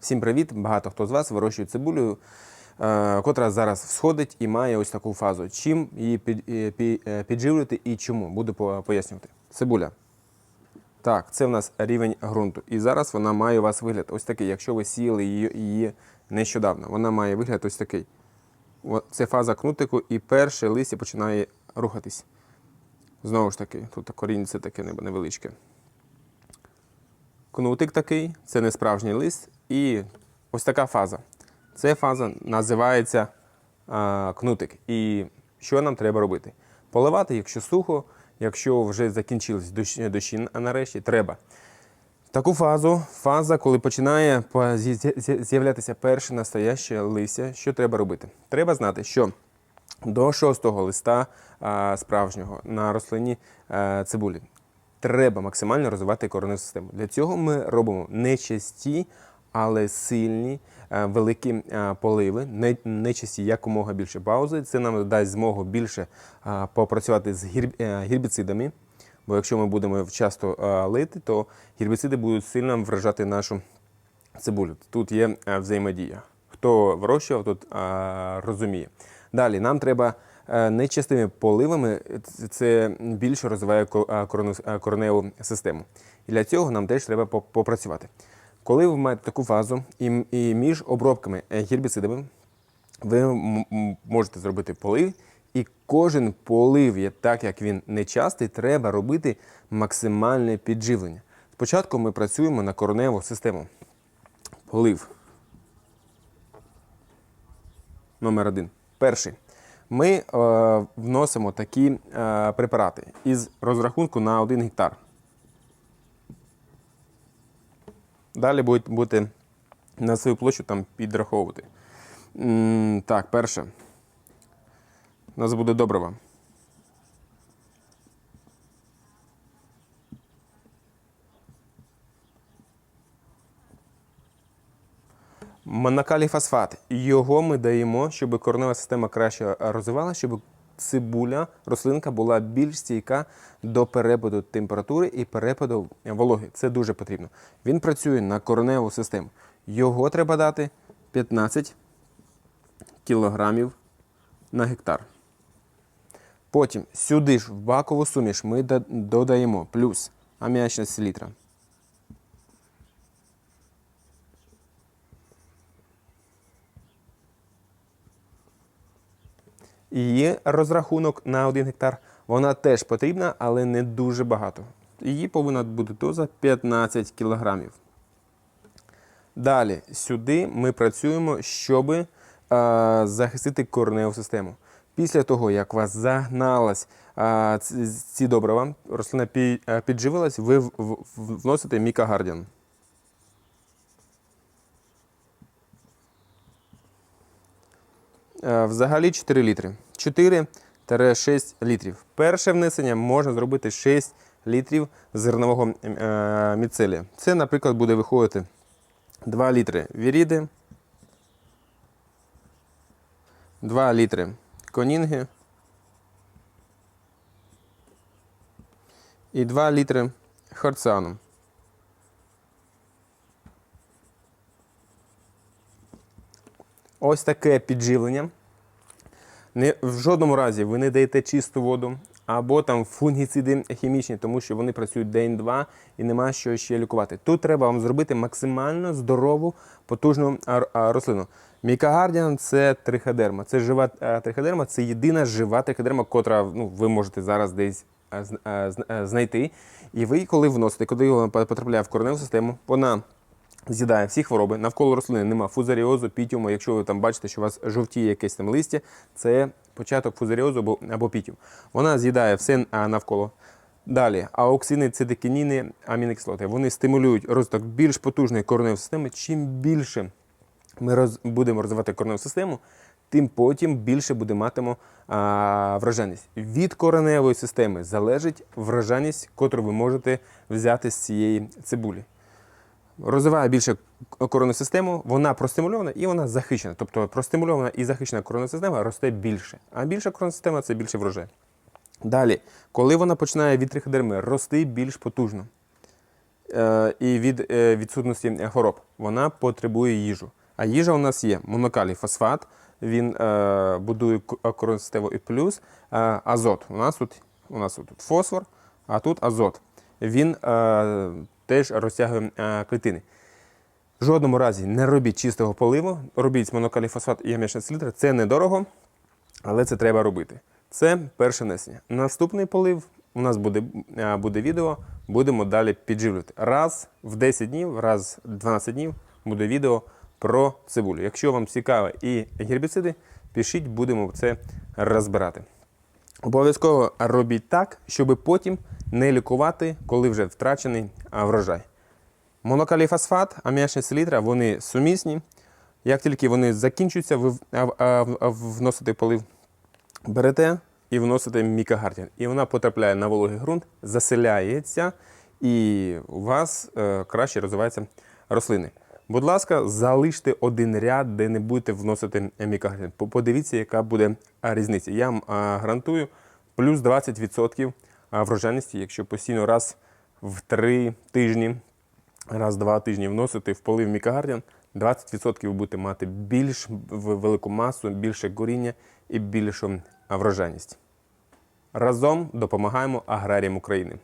Всім привіт! Багато хто з вас вирощує цибулю, е, котра зараз всходить і має ось таку фазу. Чим її е, е, підживлювати і чому? Буду пояснювати. Цибуля. Так, це в нас рівень ґрунту. І зараз вона має у вас вигляд ось такий. Якщо ви сіяли її, нещодавно, вона має вигляд ось такий. Це фаза кнутику, і перше листя починає рухатись. Знову ж таки, тут корінце таке невеличке. Кнутик такий, це не справжній лист. І ось така фаза. Це фаза називається а, кнутик. І що нам треба робити? Поливати, якщо сухо, якщо вже закінчились дощі, дощі нарешті, треба. Таку фазу, фаза, коли починає по- з'я- з'я- з'являтися перше настояще листя, що треба робити? Треба знати, що до шостого листа справжнього на рослині цибулі треба максимально розвивати кореневу систему. Для цього ми робимо не часті, але сильні, великі поливи, не, не часті якомога більше паузи. Це нам дасть змогу більше попрацювати з е, гербіцидами. Бо якщо ми будемо часто лити, то гербіциди будуть сильно вражати нашу цибулю. Тут є е, взаємодія. Хто вирощував, тут розуміє. Далі нам треба е, нечастими поливами, це більше розвиває корену- а, кореневу систему. І для цього нам теж треба попрацювати. Коли ви маєте таку фазу, і, між обробками е, гербіцидами ви можете зробити полив, і кожен полив, так як він нечастий, треба робити максимальне підживлення. Спочатку ми працюємо на кореневу систему. Полив. Номер один. Перший. Ми е, вносимо такі е, препарати із розрахунку на 1 гектар. Далі будуть бути на свою площу там підраховувати. Так, перше. У нас буде добрива. Монокалій фосфат. Його ми даємо, щоб коренева система краще розвивалася, щоб цибуля, рослинка була більш стійка до перепаду температури і перепаду вологи. Це дуже потрібно. Він працює на кореневу систему. Його треба дати 15 кілограмів на гектар. Потім сюди ж в бакову суміш ми додаємо плюс аміачна селітра. Її розрахунок на 1 гектар, вона теж потрібна, але не дуже багато. Її повинна бути доза 15 кілограмів. Далі сюди ми працюємо, щоб е, захистити кореневу систему. Після того, як у вас загналась е, ці, добрива, рослина е, підживилась, ви вносите мікагардіан. Взагалі 4 літри. 4-6 літрів. Перше внесення можна зробити 6 літрів зернового е, міцелія. Це, наприклад, буде виходити 2 літри віріди, 2 літри конінги і 2 літри харціану. Ось таке підживлення. Не, в жодному разі ви не даєте чисту воду або там фунгіциди хімічні, тому що вони працюють день-два і нема що ще лікувати. Тут треба вам зробити максимально здорову, потужну рослину. Мікагардіан це триходерма. Це жива триходерма, це єдина жива триходерма, котра ну, ви можете зараз десь знайти. І ви, коли вносите, коли потрапляє в кореневу систему, вона з'їдає всі хвороби. Навколо рослини нема фузаріозу, пітіуму. Якщо ви там бачите, що у вас жовтіє якесь там листя, це початок фузаріозу або, або пітіум. Вона з'їдає все навколо. Далі, аоксини, цидикініни, амінокислоти. Вони стимулюють розвиток більш потужної кореневої системи. Чим більше ми роз, будемо розвивати кореневу систему, тим потім більше буде матимо а, враженість. Від кореневої системи залежить враженість, котру ви можете взяти з цієї цибулі розвиває більше коронну систему, вона простимульована і вона захищена. Тобто простимульована і захищена коронна система росте більше. А більша коронна система це більше врожай. Далі, коли вона починає від триходерми рости більш потужно, е, і від е, відсутності хвороб. Вона потребує їжу. А їжа у нас є монокалій фосфат, він е, будує к- користево і плюс е, азот. У нас тут у нас тут фосфор, а тут азот. Він е, теж розтягує е, клітини. В жодному разі не робіть чистого поливу, робіть монокаліфосфат і ам'ячна селітра. Це недорого, але це треба робити. Це перше несення. Наступний полив у нас буде, е, буде відео, будемо далі підживлювати. Раз в 10 днів, раз в 12 днів буде відео про цибулю. Якщо вам цікаво і гербіциди, пишіть, будемо це розбирати. Обов'язково робіть так, щоб потім не лікувати, коли вже втрачений врожай. Монокаліфосфат, аміачна селітра, вони сумісні. Як тільки вони закінчуються, ви вносите полив, берете і вносите мікагардіан. І вона потрапляє на вологий ґрунт, заселяється, і у вас е, краще розвиваються рослини. Будь ласка, залиште один ряд, де не будете вносити мікагардіан. Подивіться, яка буде різниця. Я вам гарантую плюс 20% врожайності, якщо постійно раз в три тижні раз в два тижні вносити в полив мікагардіан, 20% ви будете мати більш велику масу, більше коріння і більшу врожайність. Разом допомагаємо аграріям України.